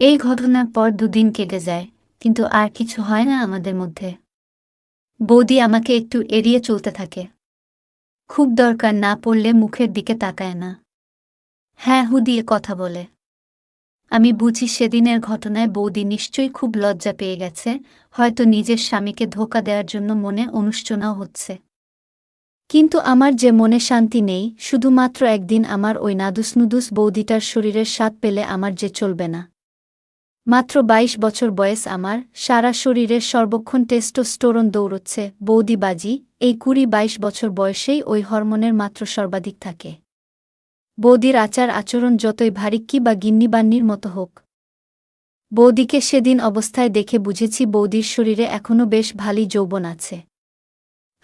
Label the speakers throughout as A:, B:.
A: এই ঘটনার পর দুদিন কেটে যায়, কিন্তু আর কিছু হয় না আমাদের মধ্যে। বৌদি আমাকে একটু এড়িয়ে চলতে থাকে। খুব দরকার না পড়লে মুখের দিকে তাকায় না। হ্যাঁ হু দিয়ে কথা বলে। আমি বুঝি সেদিনের ঘটনায় বৌদি নিশ্চয়ই খুব লজ্জা পেয়ে গেছে, হয়তো নিজের স্বামীকে ধোকা দেওয়ার জন্য মনে অনুষ্ঠনাও হচ্ছে। কিন্তু আমার যে মনে শান্তি নেই, শুধুমাত্র একদিন আমার ওই নাদুসনুদুস বৌদিটার শরীরের স্বাদ পেলে আমার যে চলবে না। মাত্র ২২ বছর বয়স আমার, সারা শরীরের সর্বক্ষণ টেস্টোস্টোরন দৌড়চ্ছে, বৌদিবাজি, এই কুড়ি বাইশ বছর বয়সেই ওই হরমোনের মাত্র সর্বাধিক থাকে। বৌদির আচার আচরণ যতই ভারিক্কি বা গিন্নিবান্নির মতো হোক। বৌদিকে সেদিন অবস্থায় দেখে বুঝেছি বৌদির শরীরে এখনও বেশ ভালোই যৌবন আছে।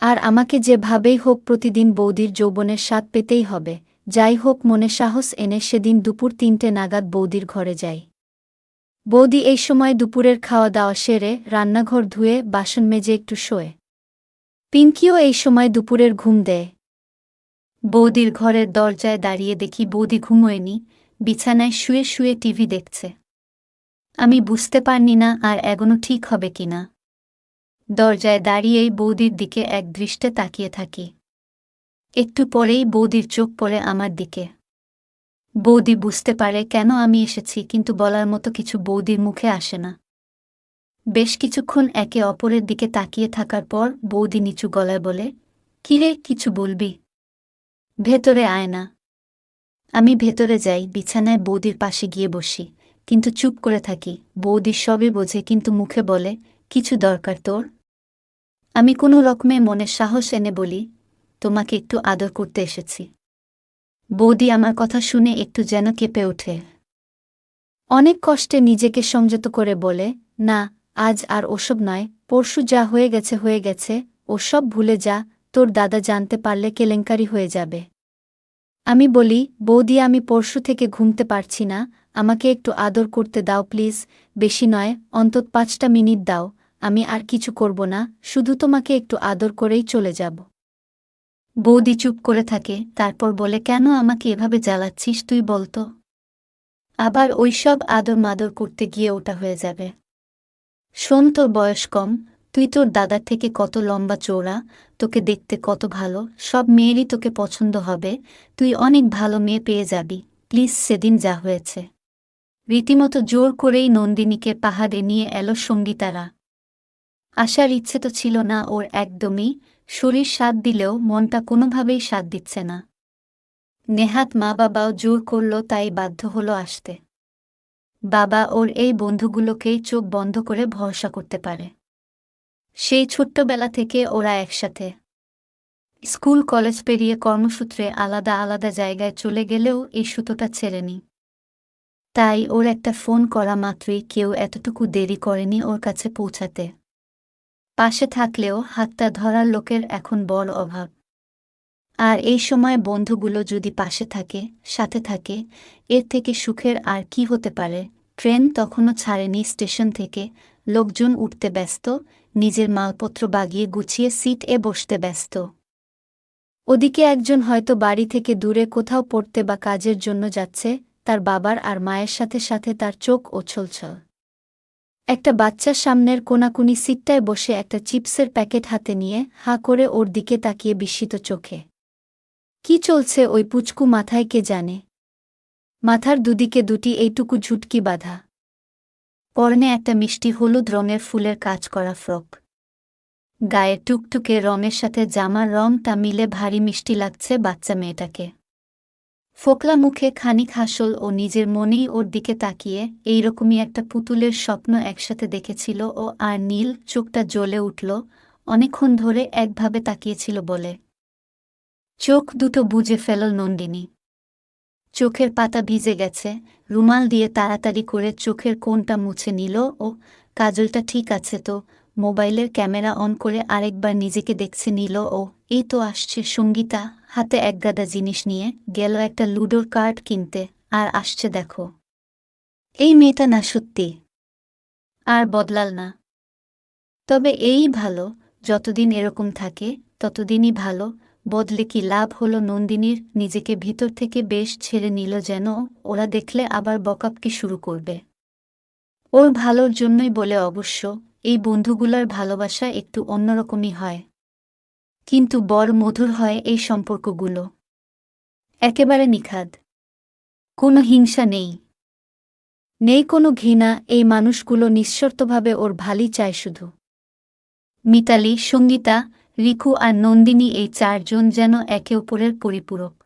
A: আর আমাকে যেভাবেই হোক প্রতিদিন বৌদির যৌবনের স্বাদ পেতেই হবে, যাই হোক মনে সাহস এনে সেদিন দুপুর তিনটে নাগাদ বৌদির ঘরে যাই। বৌদি এই সময় দুপুরের খাওয়া দাওয়া সেরে রান্নাঘর ধুয়ে বাসন মেজে একটু শোয়ে। পিঙ্কিও এই সময় দুপুরের ঘুম দেয়। বৌদির ঘরের দরজায় দাঁড়িয়ে দেখি বৌদি ঘুমোয়নি, বিছানায় শুয়ে শুয়ে টিভি দেখছে। আমি বুঝতে পারনি না আর এগোনো ঠিক হবে কিনা দরজায় দাঁড়িয়েই বৌদির দিকে এক দৃষ্টে তাকিয়ে থাকি। একটু পরেই বৌদির চোখ পড়ে আমার দিকে। বৌদি বুঝতে পারে কেন আমি এসেছি, কিন্তু বলার মতো কিছু বৌদির মুখে আসে না। বেশ কিছুক্ষণ একে অপরের দিকে তাকিয়ে থাকার পর বৌদি নিচু গলায় বলে কিরে কিছু বলবি? ভেতরে আয় না। আমি ভেতরে যাই, বিছানায় বৌদির পাশে গিয়ে বসি, কিন্তু চুপ করে থাকি। বৌদি সবই বোঝে, কিন্তু মুখে বলে, কিছু দরকার তোর? আমি কোনো রকমে মনে সাহস এনে বলি, তোমাকে একটু আদর করতে এসেছি। বৌদি আমার কথা শুনে একটু যেন কেঁপে ওঠে। অনেক কষ্টে নিজেকে সংযত করে বলে, না, আজ আর ওসব নয়, পরশু যা হয়ে গেছে হয়ে গেছে, ওসব ভুলে যা, তোর দাদা জানতে পারলে কেলেঙ্কারি হয়ে যাবে। আমি বলি, বৌদি, আমি পরশু থেকে ঘুমতে পারছি না, আমাকে একটু আদর করতে দাও প্লিজ, বেশি নয়, অন্তত পাঁচটা মিনিট দাও, আমি আর কিছু করব না, শুধু তোমাকে একটু আদর করেই চলে যাব। বৌদি চুপ করে থাকে, তারপর বলে, কেন আমাকে এভাবে জ্বালাচ্ছিস তুই বলতো? আবার ওইসব আদর মাদর করতে গিয়ে ওটা হয়ে যাবে। শোন তোর বয়স কম, তুই তোর দাদার থেকে কত লম্বা চৌড়া তোকে দেখতে কত ভালো, সব মেয়েরই তোকে পছন্দ হবে, তুই অনেক ভালো মেয়ে পেয়ে যাবি, প্লিজ সেদিন যা হয়েছে। রীতিমতো জোর করেই নন্দিনীকে পাহাড়ে নিয়ে এলো সঙ্গীতারা। আসার ইচ্ছে তো ছিল না ওর একদমই শরীর সাথ দিলেও মনটা কোনোভাবেই সাথ দিচ্ছে না। নেহাত মা বাবাও জোর করল তাই বাধ্য হলো আসতে। বাবা ওর এই বন্ধুগুলোকেই চোখ বন্ধ করে ভরসা করতে পারে। সেই ছোট্টবেলা থেকে ওরা একসাথে। স্কুল, কলেজ পেরিয়ে কর্মসূত্রে আলাদা আলাদা জায়গায় চলে গেলেও এই সুতোটা ছেড়েনি। তাই ওর একটা ফোন করা মাত্রই কেউ এতটুকু দেরি করেনি ওর কাছে পৌঁছাতে। পাশে থাকলেও হাতটা ধরার লোকের এখন বড় অভাব। আর এই সময় বন্ধুগুলো যদি পাশে থাকে, সাথে থাকে, এর থেকে সুখের আর কি হতে পারে? ট্রেন তখনও ছাড়েনি স্টেশন থেকে। লোকজন উঠতে ব্যস্ত, নিজের মালপত্র বাগিয়ে গুছিয়ে সিট এ বসতে ব্যস্ত। ওদিকে একজন হয়তো বাড়ি থেকে দূরে কোথাও পড়তে বা কাজের জন্য যাচ্ছে, তার বাবার আর মায়ের সাথে সাথে তার চোখ ওছলছল একটা বাচ্চার সামনের কোনাকুনি সিটটায় বসে একটা চিপসের প্যাকেট হাতে নিয়ে হাঁ করে ওর দিকে তাকিয়ে বিস্মিত চোখে। কি চলছে ওই পুচকু মাথায় কে জানে? মাথার দুদিকে দুটি এইটুকু ঝুটকি বাঁধা। পরনে একটা মিষ্টি হলুদ রঙের ফুলের কাজ করা ফ্রক। গায়ে টুকটুকে রঙের সাথে জামার রংটা মিলে ভারী মিষ্টি লাগছে বাচ্চা মেয়েটাকে। ফোকলা মুখে খানিক হাসল ও নিজের মনেই ওর দিকে তাকিয়ে এইরকমই একটা পুতুলের স্বপ্ন একসাথে দেখেছিল ও আর নীল চোখটা জ্বলে উঠল, অনেকক্ষণ ধরে একভাবে তাকিয়েছিল বলে। চোখ দুটো বুঝে ফেলল নন্দিনী। চোখের পাতা ভিজে গেছে, রুমাল দিয়ে তাড়াতাড়ি করে চোখের কোনটা মুছে নিল ও, কাজলটা ঠিক আছে তো, মোবাইলের ক্যামেরা অন করে আরেকবার নিজেকে দেখছে নিল ও, এই তো আসছে সঙ্গীতা হাতে একগাদা জিনিস নিয়ে গেল একটা লুডোর কার্ড কিনতে, আর আসছে দেখো। এই মেয়েটা না সত্যি। আর বদলাল না। তবে এই ভালো, যতদিন এরকম থাকে, ততদিনই ভালো, বদলে কি লাভ হলো নন্দিনীর নিজেকে ভিতর থেকে বেশ ছেড়ে নিল যেন ওরা দেখলে আবার বকাপকি শুরু করবে। ওর ভালোর জন্যই বলে অবশ্য, এই বন্ধুগুলার ভালোবাসা একটু অন্যরকমই হয়। কিন্তু বড় মধুর হয় এই সম্পর্কগুলো। একেবারে নিখাদ। কোনো হিংসা নেই। নেই কোনো ঘৃণা এই মানুষগুলো নিঃশর্তভাবে ওর ভালই চায় শুধু। মিতালি, সঙ্গীতা, রিকু আর নন্দিনী এই চারজন যেন একে অপরের পরিপূরক।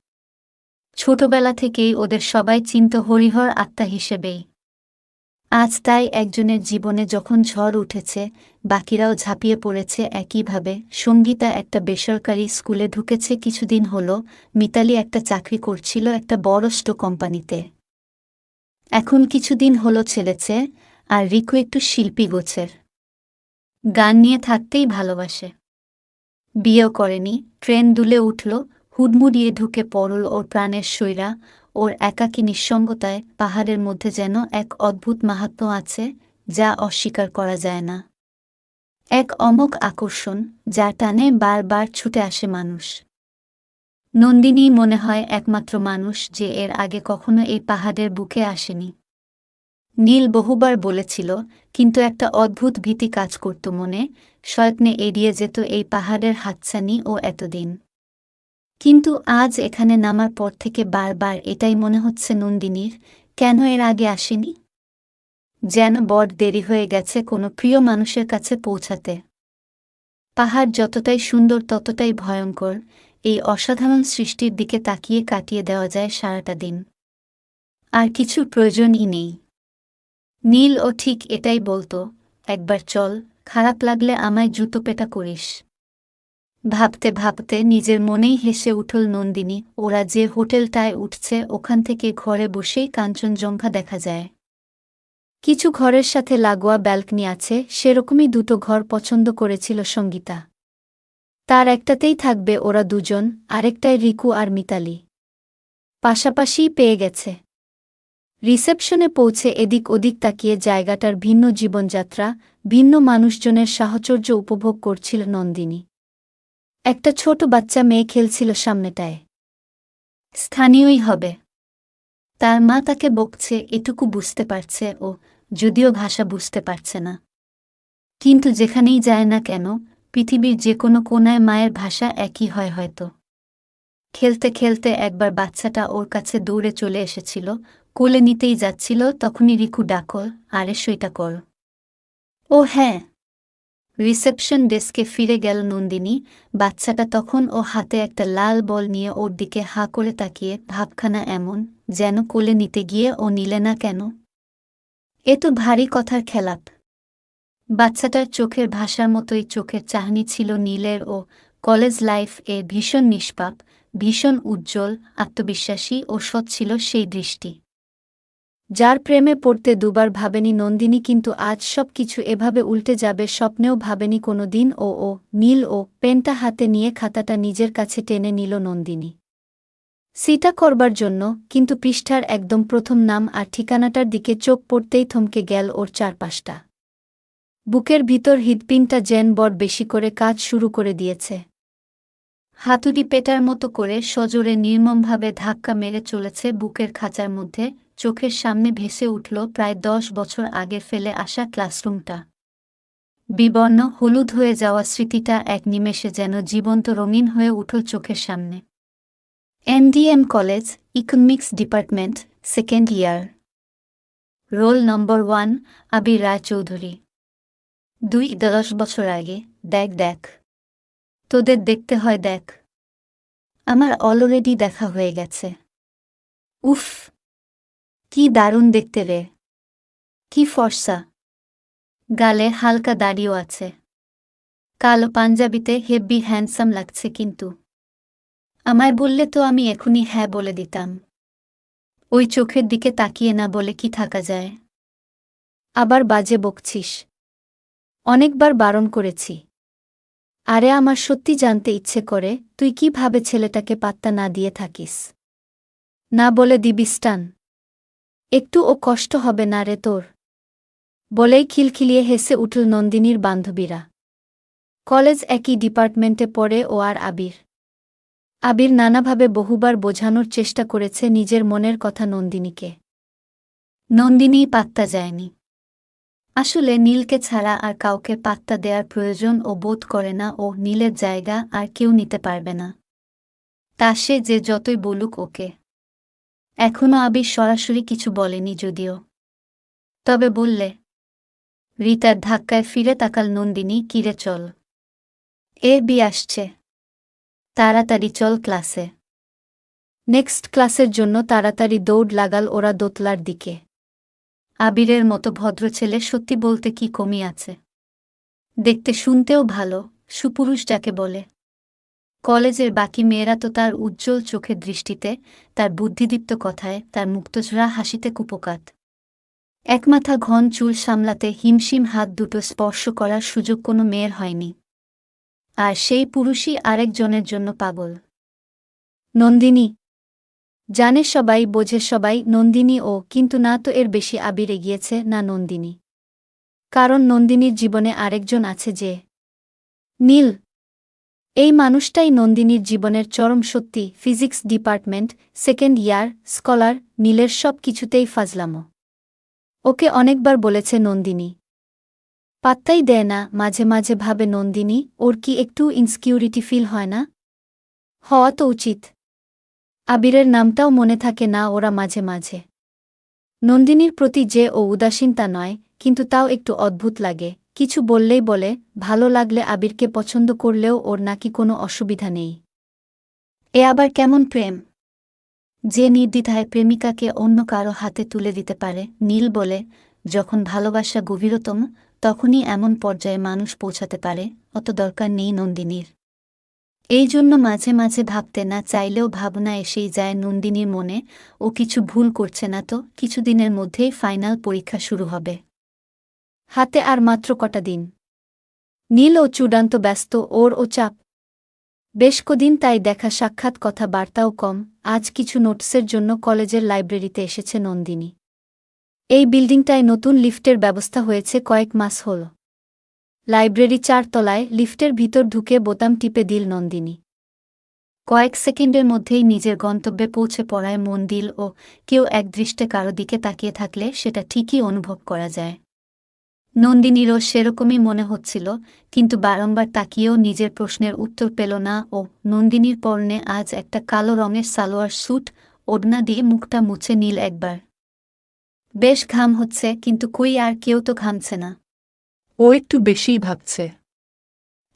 A: ছোটবেলা থেকেই ওদের সবাই চিন্ত হরিহর আত্মা হিসেবেই। আজ তাই একজনের জীবনে যখন ঝড় উঠেছে, বাকিরাও ঝাঁপিয়ে পড়েছে একইভাবে। সঙ্গীতা একটা বেসরকারি স্কুলে ঢুকেছে কিছুদিন হল, মিতালি একটা চাকরি করছিল একটা বড় স্টো কোম্পানিতে। এখন কিছুদিন হলো ছেলেছে, আর রিকু একটু শিল্পী গোছের। গান নিয়ে থাকতেই ভালোবাসে। বিয়েও করেনি, ট্রেন দুলে উঠল, হুডমুড়িয়ে ঢুকে পড়ল ওর প্রাণের সৈরা ওর একাকী নিঃসঙ্গতায় পাহাড়ের মধ্যে যেন এক অদ্ভুত মাহাত্ম্য আছে, যা অস্বীকার করা যায় না। এক অমোক আকর্ষণ, যার টানে বারবার ছুটে আসে মানুষ। নন্দিনী মনে হয় একমাত্র মানুষ যে এর আগে কখনো এই পাহাড়ের বুকে আসেনি। নীল বহুবার বলেছিল, কিন্তু একটা অদ্ভুত ভীতি কাজ করত মনে, শয়ত্নে এড়িয়ে যেত এই পাহাড়ের হাতছানি ও এতদিন। কিন্তু আজ এখানে নামার পর থেকে বারবার এটাই মনে হচ্ছে নন্দিনীর, কেন এর আগে আসেনি? যেন বড় দেরি হয়ে গেছে কোনো প্রিয় মানুষের কাছে পৌঁছাতে। পাহাড় যতটাই সুন্দর ততটাই ভয়ঙ্কর, এই অসাধারণ সৃষ্টির দিকে তাকিয়ে কাটিয়ে দেওয়া যায় সারাটা দিন। আর কিছু প্রয়োজনই নেই। নীল ও ঠিক এটাই বলতো, একবার চল, খারাপ লাগলে আমায় জুতো পেটা করিস। ভাবতে ভাবতে নিজের মনেই হেসে উঠল নন্দিনী। ওরা যে হোটেলটায় উঠছে, ওখান থেকে ঘরে বসেই কাঞ্চনজঙ্ঘা দেখা যায়। কিছু ঘরের সাথে লাগোয়া ব্যালকনি আছে, সেরকমই দুটো ঘর পছন্দ করেছিল সঙ্গীতা। তার একটাতেই থাকবে ওরা দুজন, আরেকটায় রিকু আর মিতালি। পাশাপাশিই পেয়ে গেছে। রিসেপশনে পৌঁছে এদিক ওদিক তাকিয়ে জায়গাটার ভিন্ন জীবনযাত্রা, ভিন্ন মানুষজনের সাহচর্য উপভোগ করছিল নন্দিনী। একটা ছোট বাচ্চা মেয়ে খেলছিল সামনেটায়। স্থানীয়ই হবে। তার মা তাকে বকছে, এটুকু বুঝতে পারছে ও, যদিও ভাষা বুঝতে পারছে না। কিন্তু যেখানেই যায় না কেন, পৃথিবীর যে কোনো কোনায় মায়ের ভাষা একই হয় হয়তো। খেলতে খেলতে একবার বাচ্চাটা ওর কাছে দৌড়ে চলে এসেছিল, কোলে নিতেই যাচ্ছিল, তখনই রিকু ডাকল, আরে, সইটা কর। ও হ্যাঁ। রিসেপশন ডেস্কে ফিরে গেল নন্দিনী। বাচ্চাটা তখন ও হাতে একটা লাল বল নিয়ে ওর দিকে হা করে তাকিয়ে, ভাবখানা এমন, যেন কোলে নিতে গিয়ে ও নিলে না কেন? এ তো ভারী কথার খেলাপ। বাচ্চাটার চোখের ভাষার মতোই চোখের চাহনি ছিল নীলের ও কলেজ লাইফ এ ভীষণ নিষ্পাপ, ভীষণ উজ্জ্বল, আত্মবিশ্বাসী ও সৎ ছিল সেই দৃষ্টি। যার প্রেমে পড়তে দুবার ভাবেনি নন্দিনী কিন্তু আজ সব কিছু এভাবে উল্টে যাবে স্বপ্নেও ভাবেনি কোনো দিন ও ও, নীল, ও, পেনটা হাতে নিয়ে খাতাটা নিজের কাছে টেনে নিল নন্দিনী। সিটা করবার জন্য, কিন্তু পৃষ্ঠার একদম প্রথম নাম আর ঠিকানাটার দিকে চোখ পড়তেই থমকে গেল ওর চারপাশটা। বুকের ভিতর হৃদপিনটা জেন বড় বেশি করে কাজ শুরু করে দিয়েছে। হাতুড়ি পেটার মতো করে সজোরে নির্মমভাবে ধাক্কা মেরে চলেছে বুকের খাঁচার মধ্যে, চোখের সামনে ভেসে উঠল প্রায় দশ বছর আগে ফেলে আসা ক্লাসরুমটা। বিবর্ণ, হলুদ হয়ে যাওয়া স্মৃতিটা এক নিমেষে যেন জীবন্ত রঙিন হয়ে উঠল চোখের সামনে। NDM college, economics department, second year. Roll number one, Abir Roychowdhury. দুই দশ বছর আগে, দেখ দেখ। তোদের দেখতে হয়, দেখ। আমার অলরেডি দেখা হয়ে গেছে। উফ, কি দারুণ দেখতে রে। কি ফর্সা। গালে হালকা দাড়িও আছে। কালো পাঞ্জাবিতে হেব্বি হ্যান্ডসাম লাগছে কিন্তু। আমায় বললে তো আমি এখনই হ্যাঁ বলে দিতাম। ওই চোখের দিকে তাকিয়ে না বলে কি থাকা যায়। আবার বাজে বকছিস। অনেকবার বারণ করেছি। আরে আমার সত্যি জানতে ইচ্ছে করে, তুই কীভাবে ছেলেটাকে পাত্তা না দিয়ে থাকিস? না বলে দিবিস্টান একটু ও কষ্ট হবে না রে তোর। বলেই খিলখিলিয়ে হেসে উঠল নন্দিনীর বান্ধবীরা। কলেজ একই ডিপার্টমেন্টে পড়ে ও আর আবির। আবির নানাভাবে বহুবার বোঝানোর চেষ্টা করেছে নিজের মনের কথা নন্দিনীকে। নন্দিনী পাত্তা যায়নি।
B: আসলে নীলকে ছাড়া আর কাউকে পাত্তা দেওয়ার প্রয়োজন ও বোধ করে না ও নীলের জায়গা আর কেউ নিতে পারবে না। তা সে যে যতই বলুক ওকে। এখনও আবির সরাসরি কিছু বলেনি যদিও। তবে বললে, রিতার ধাক্কায় ফিরে তাকাল নন্দিনী কিরে চল? এ, বি আসছে। তাড়াতাড়ি চল ক্লাসে। নেক্সট ক্লাসের জন্য তাড়াতাড়ি দৌড় লাগাল ওরা দোতলার দিকে। আবিরের মতো ভদ্র ছেলে সত্যি বলতে কি কমি আছে? দেখতে শুনতেও ভালো, সুপুরুষ যাকে বলে। কলেজের বাকি মেয়েরা তো তার উজ্জ্বল চোখের দৃষ্টিতে, তার বুদ্ধিদীপ্ত কথায়, তার মুক্তঝরা হাসিতে কুপকাত। একমাথা ঘন চুল সামলাতে হিমশিম হাত দুটো স্পর্শ করার সুযোগ কোনো মেয়ের হয়নি। আর সেই পুরুষই আরেকজনের জন্য পাগল। নন্দিনী জানে সবাই, বোঝে সবাই, নন্দিনী ও, কিন্তু না তো এর বেশি আবির এগিয়েছে না নন্দিনী। কারণ নন্দিনীর জীবনে আরেকজন আছে যে। নীল। এই মানুষটাই নন্দিনীর জীবনের চরম সত্যি, physics department, second year, scholar, নীলের সব কিছুতেই ফাজলামো। ওকে অনেকবার বলেছে নন্দিনী। পাত্তাই দেয় না, মাঝে মাঝে ভাবে নন্দিনী, ওর কি একটু ইনসিকিউরিটি ফিল হয় না? হওয়া তো উচিত। আবিরের নামটাও মনে থাকে না ওরা মাঝে মাঝে। নন্দিনীর প্রতি যে ও উদাসীন তা নয়, কিন্তু তাও একটু অদ্ভুত লাগে। কিছু বললেই বলে, ভালো লাগলে আবিরকে পছন্দ করলেও ওর নাকি কোনো অসুবিধা নেই। এ আবার কেমন প্রেম? যে নির্দ্বিধায় প্রেমিকাকে অন্য কারও হাতে তুলে দিতে পারে, নীল বলে, যখন ভালোবাসা গভীরতম, তখনই এমন পর্যায়ে মানুষ পৌঁছাতে পারে, অত দরকার নেই নন্দিনীর। এই জন্য মাঝে মাঝে ভাবতে না চাইলেও ভাবনা এসেই যায় নন্দিনীর মনে, ও কিছু ভুল করছে না তো, কিছুদিনের মধ্যেই ফাইনাল পরীক্ষা শুরু হবে। হাতে আর মাত্র কটা দিন। নীল ও চূড়ান্ত ব্যস্ত, ওর ও চাপ। বেশ কদিন তাই দেখা সাক্ষাৎ কথা বার্তাও কম, আজ কিছু নোটসের জন্য কলেজের লাইব্রেরিতে এসেছে নন্দিনী। এই বিল্ডিংটায় নতুন লিফটের ব্যবস্থা হয়েছে কয়েক মাস হল। লাইব্রেরি চার তলায় লিফটের ভিতর ঢুকে বোতাম টিপে দিল নন্দিনী। কয়েক সেকেন্ডের মধ্যেই নিজের গন্তব্যে পৌঁছে পড়ায় মন দিল ও কেউ একদৃষ্টে কারও দিকে তাকিয়ে থাকলে সেটা ঠিকই অনুভব করা যায়। নন্দিনীরও সেরকমই মনে হচ্ছিল, কিন্তু বারংবার তাকিয়েও নিজের প্রশ্নের উত্তর পেল না ও নন্দিনীর পরনে আজ একটা কালো রঙের সালোয়ার স্যুট, ওড়না দিয়ে মুখটা মুছে নীল একবার। বেশ ঘাম হচ্ছে, কিন্তু কই আর কেউ তো ঘামছে না।
A: ও একটু বেশিই ভাবছে।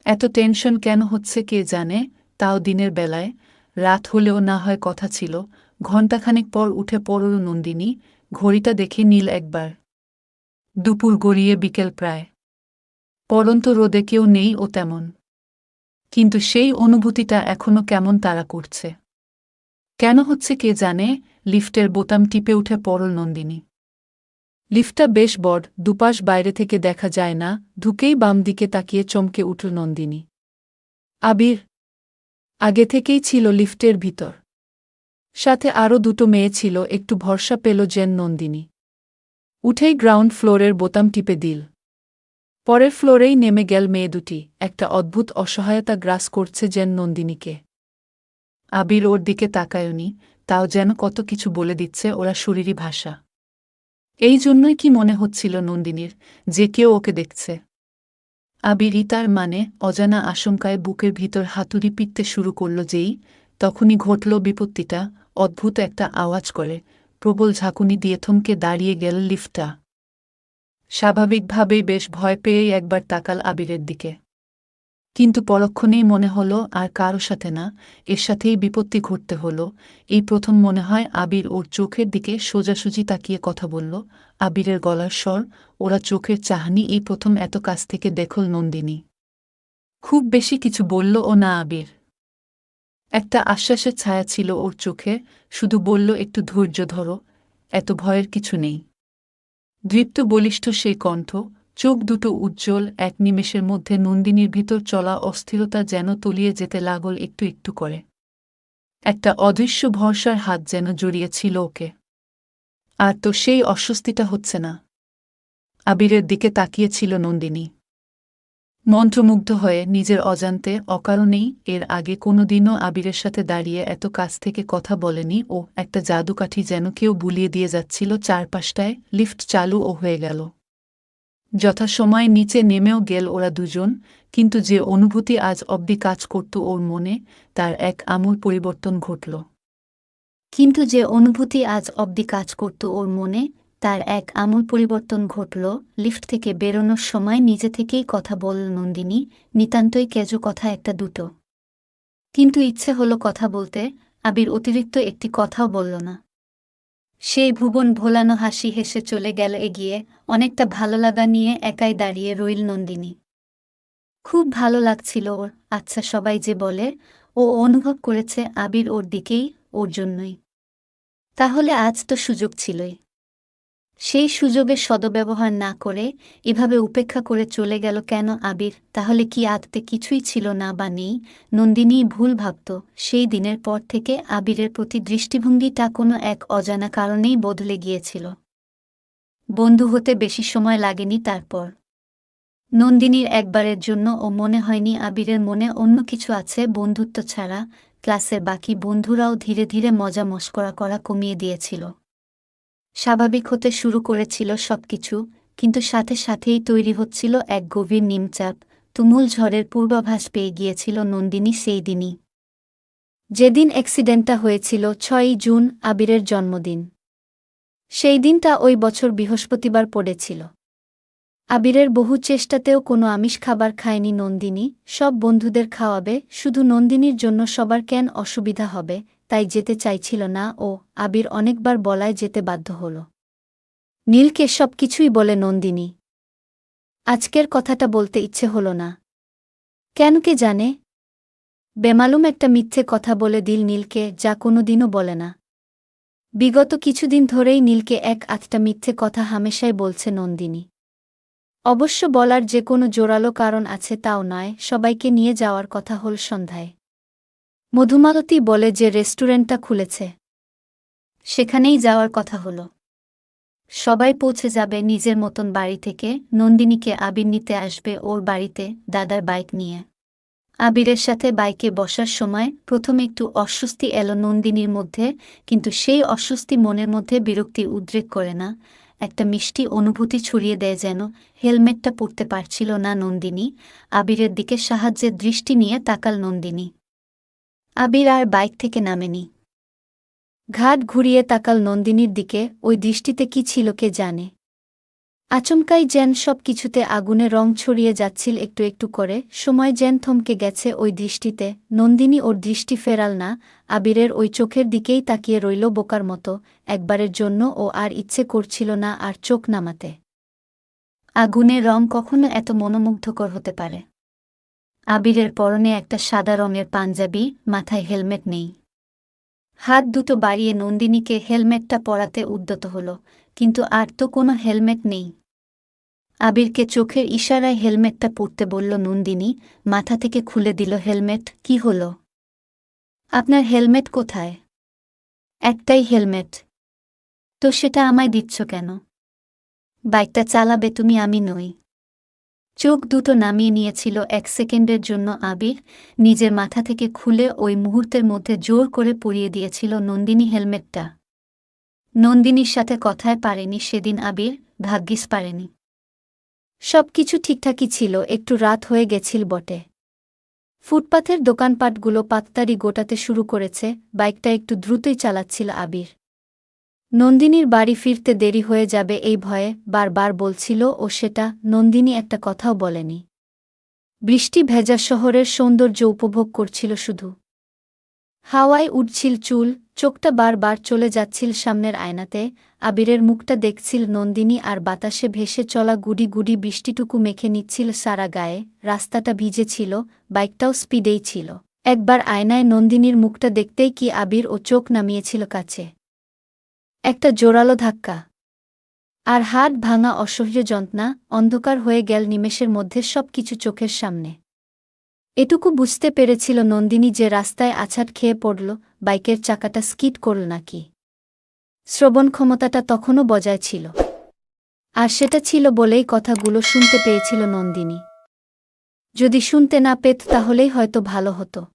A: এত টেনশন কেন হচ্ছে কে জানে, তাও দিনের বেলায়। রাত হলেও না হয় কথা ছিল। ঘণ্টাখানেক পর উঠে পড়ল নন্দিনী। ঘড়িটা দেখে নীল একবার। দুপুর গড়িয়ে বিকেল প্রায়। পরন্ত রোদে কেউ নেই ও তেমন। কিন্তু সেই অনুভূতিটা এখনও কেমন তাড়া করছে। কেন হচ্ছে কে জানে, লিফটের বোতাম টিপে উঠে পড়ল নন্দিনী। লিফটটা বেশ বড়, দুপাশ বাইরে থেকে দেখা যায় না, ঢুকেই বাম দিকে তাকিয়ে চমকে উঠল নন্দিনী। আবির, আগে থেকেই ছিল লিফটের ভিতর। সাথে আরও দুটো মেয়ে ছিল, একটু ভরসা পেল জেন নন্দিনী। উঠেই গ্রাউন্ড ফ্লোরের বোতাম টিপে দিল। পরের ফ্লোরেই নেমে গেল মেয়ে দুটি, একটা অদ্ভুত অসহায়তা গ্রাস করছে যেন নন্দিনীকে। আবির ওর দিকে তাকায়নি, তাও যেন কত কিছু বলে দিচ্ছে ওরা শরীরী ভাষা। এই জন্যই কি মনে হচ্ছিল নন্দিনীর যে কেউ ওকে দেখছে? আবিরই তার মানে অজানা আশঙ্কায় বুকের ভিতর হাতুড়ি পিটতে শুরু করল যেই তখনই ঘটল বিপত্তিটা, অদ্ভুত একটা আওয়াজ করে। প্রবল ঝাঁকুনি দিয়ে থমকে দাঁড়িয়ে গেল লিফটটা। স্বাভাবিকভাবেই বেশ ভয় পেয়েই একবার তাকাল আবিরের দিকে। কিন্তু পরক্ষণেই মনে হলো, আর কারও সাথে না, এর সাথেই বিপত্তি ঘটতে হলো। এই প্রথম মনে হয় আবির ওর চোখের দিকে সোজাসুজি তাকিয়ে কথা বলল। আবিরের গলার স্বর, ওরা চোখের চাহানি, এই প্রথম এত কাছ থেকে দেখল নন্দিনী। খুব বেশি কিছু বলল ও না আবির। একটা আশ্বাসের ছায়া ছিল ওর চোখে, শুধু বলল, একটু ধৈর্য ধরো, এত ভয়ের কিছু নেই। দৃপ্ত বলিষ্ঠ সেই কণ্ঠ চোখ দুটো উজ্জ্বল, এক নিমেষের মধ্যে নন্দিনীর ভিতর চলা অস্থিরতা যেন তলিয়ে যেতে লাগল একটু একটু করে। একটা অদৃশ্য ভরসার হাত যেন জড়িয়েছিল ওকে। আর তো সেই অস্বস্তিটা হচ্ছে না। আবিরের দিকে তাকিয়েছিল নন্দিনী। মন্ত্রমুগ্ধ হয়ে নিজের অজান্তে, অকারণেই এর আগে কোনোদিনও আবিরের সাথে দাঁড়িয়ে এত কাছ থেকে কথা বলেনি ও একটা জাদুকাঠি যেন কেউ বুলিয়ে দিয়ে যাচ্ছিল চারপাশটায়, লিফট চালু ও হয়ে গেল।
B: যথাসময়ে নিচে নেমেও গেল ওরা দুজন, কিন্তু যে অনুভূতি আজ অবধি কাজ করত ওর মনে, তার এক আমূল পরিবর্তন ঘটল।
A: কিন্তু যে অনুভূতি আজ অবধি কাজ করত ওর মনে, তার এক আমূল পরিবর্তন ঘটল। লিফট থেকে বেরোনোর সময় নিজে থেকেই কথা বলল নন্দিনী, নিতান্তই কেজো কথা একটা দুটো। কিন্তু ইচ্ছে হলো কথা বলতে, আবির অতিরিক্ত একটি কথাও বলল না। সেই ভুবন ভোলানো হাসি হেসে চলে গেল এগিয়ে, অনেকটা ভালো লাগা নিয়ে একাই দাঁড়িয়ে রইল নন্দিনী। খুব ভালো লাগছিল ওর আচ্ছা সবাই যে বলে, ও অনুভব করেছে আবির ওর দিকেই, ওর জন্যই। তাহলে আজ তো সুযোগ ছিলই। সেই সুযোগের সদব্যবহার না করে এভাবে উপেক্ষা করে চলে গেল কেন আবির? তাহলে কি আদতে কিছুই ছিল না বা নেই? নন্দিনী ভুল ভাবত। সেই দিনের পর থেকে আবিরের প্রতি দৃষ্টিভঙ্গিটা কোনো এক অজানা কারণেই বদলে গিয়েছিল। বন্ধু হতে বেশি সময় লাগেনি তারপর। নন্দিনীর একবারের জন্য ও মনে হয়নি আবিরের মনে অন্য কিছু আছে বন্ধুত্ব ছাড়া। ক্লাসের বাকি বন্ধুরাও ধীরে ধীরে মজা মস্করা করা কমিয়ে দিয়েছিল। স্বাভাবিক হতে শুরু করেছিল সবকিছু, কিন্তু সাথে সাথেই তৈরি হচ্ছিল এক গভীর নিমচাপ। তুমুল ঝড়ের পূর্বাভাস পেয়ে গিয়েছিল নন্দিনী সেই দিনই। যেদিন অ্যাক্সিডেন্টটা হয়েছিল ছয়ই জুন, আবিরের জন্মদিন। সেই দিনটা ওই বছর বৃহস্পতিবার পড়েছিল। আবিরের বহু চেষ্টাতেও কোনো আমিষ খাবার খায়নি নন্দিনী, সব বন্ধুদের খাওয়াবে, শুধু নন্দিনীর জন্য সবার কেন অসুবিধা হবে তাই যেতে চাইছিল না ও আবির অনেকবার বলায় যেতে বাধ্য হল। নীলকে সব কিছুই বলে নন্দিনী। আজকের কথাটা বলতে ইচ্ছে হল না। কেন কে জানে? বেমালুম একটা মিথ্যে কথা বলে দিল নীলকে, যা কোনোদিনও বলে না। বিগত কিছুদিন ধরেই নীলকে এক আধটা মিথ্যে কথা হামেশাই বলছে নন্দিনী। অবশ্য বলার যে কোনো জোরালো কারণ আছে তাও নয়, সবাইকে নিয়ে যাওয়ার কথা হল সন্ধ্যায়। মধুমালতী বলে যে রেস্টুরেন্টটা খুলেছে। সেখানেই যাওয়ার কথা হল। সবাই পৌঁছে যাবে নিজের মতন বাড়ি থেকে, নন্দিনীকে আবির নিতে আসবে ওর বাড়িতে দাদার বাইক নিয়ে। আবিরের সাথে বাইকে বসার সময় প্রথম একটু অস্বস্তি এলো নন্দিনীর মধ্যে, কিন্তু সেই অস্বস্তি মনের মধ্যে বিরক্তি উদ্রেক করে না। একটা মিষ্টি অনুভূতি ছড়িয়ে দেয় যেন হেলমেটটা পরতে পারছিল না নন্দিনী। আবিরের দিকে সাহায্যের দৃষ্টি নিয়ে তাকাল নন্দিনী। আবির আর বাইক থেকে নামেনি। ঘাট ঘুরিয়ে তাকাল নন্দিনীর দিকে, ওই দৃষ্টিতে কি ছিল কে জানে। আচমকাই যেন সব কিছুতে আগুনে রং ছড়িয়ে যাচ্ছিল একটু একটু করে, সময় যেন থমকে গেছে ওই দৃষ্টিতে, নন্দিনী ওর দৃষ্টি ফেরাল না, আবিরের ওই চোখের দিকেই তাকিয়ে রইল বোকার মতো, একবারের জন্য ও আর ইচ্ছে করছিল না আর চোখ নামাতে। আগুনে রং কখনো এত মনোমুগ্ধকর হতে পারে। আবিরের পরনে একটা সাদা রঙের পাঞ্জাবি, মাথায় হেলমেট নেই। হাত দুটো বাড়িয়ে নন্দিনীকে হেলমেটটা পরাতে উদ্যত হল, কিন্তু আর তো কোনো হেলমেট নেই। আবিরকে চোখের ইশারায় হেলমেটটা পরতে বলল নন্দিনী, মাথা থেকে খুলে দিল হেলমেট, কি হল? আপনার হেলমেট কোথায়? একটাই হেলমেট। তো সেটা আমায় দিচ্ছ কেন? বাইকটা চালাবে তুমি, আমি নই। চোখ দুটো নামিয়ে নিয়েছিল এক সেকেন্ডের জন্য আবির, নিজের মাথা থেকে খুলে ওই মুহূর্তের মধ্যে জোর করে পরিয়ে দিয়েছিল নন্দিনী হেলমেটটা। নন্দিনীর সাথে কথায় পারেনি সেদিন আবির, ভাগ্যিস পারেনি। সব কিছু ঠিকঠাকই ছিল, একটু রাত হয়ে গেছিল বটে। ফুটপাথের দোকানপাটগুলো পাত্তারি গোটাতে শুরু করেছে, বাইকটা একটু দ্রুতই চালাচ্ছিল আবির। নন্দিনীর বাড়ি ফিরতে দেরি হয়ে যাবে এই ভয়ে বারবার বলছিল ও সেটা নন্দিনী একটা কথাও বলেনি। বৃষ্টি ভেজা শহরের সৌন্দর্য উপভোগ করছিল শুধু। হাওয়ায় উঠছিল চুল, চোখটা বারবার চলে যাচ্ছিল সামনের আয়নাতে, আবিরের মুখটা দেখছিল নন্দিনী আর বাতাসে ভেসে চলা গুডি গুডি বৃষ্টিটুকু মেখে নিচ্ছিল সারা গায়ে, রাস্তাটা ভিজেছিল, বাইকটাও স্পিডেই ছিল। একবার আয়নায় নন্দিনীর মুখটা দেখতেই কি আবির ও চোখ নামিয়েছিল কাছে। একটা জোরালো ধাক্কা। আর হাত ভাঙা অসহ্য যন্ত্রণা অন্ধকার হয়ে গেল নিমেষের মধ্যে সব কিছু চোখের সামনে। এটুকু বুঝতে পেরেছিল নন্দিনী যে রাস্তায় আছাট খেয়ে পড়ল, বাইকের চাকাটা স্কিট করল নাকি। শ্রবণ ক্ষমতাটা তখনও বজায় ছিল। আর সেটা ছিল বলেই কথাগুলো শুনতে পেয়েছিল নন্দিনী। যদি শুনতে না পেত তাহলেই হয়তো ভালো হতো।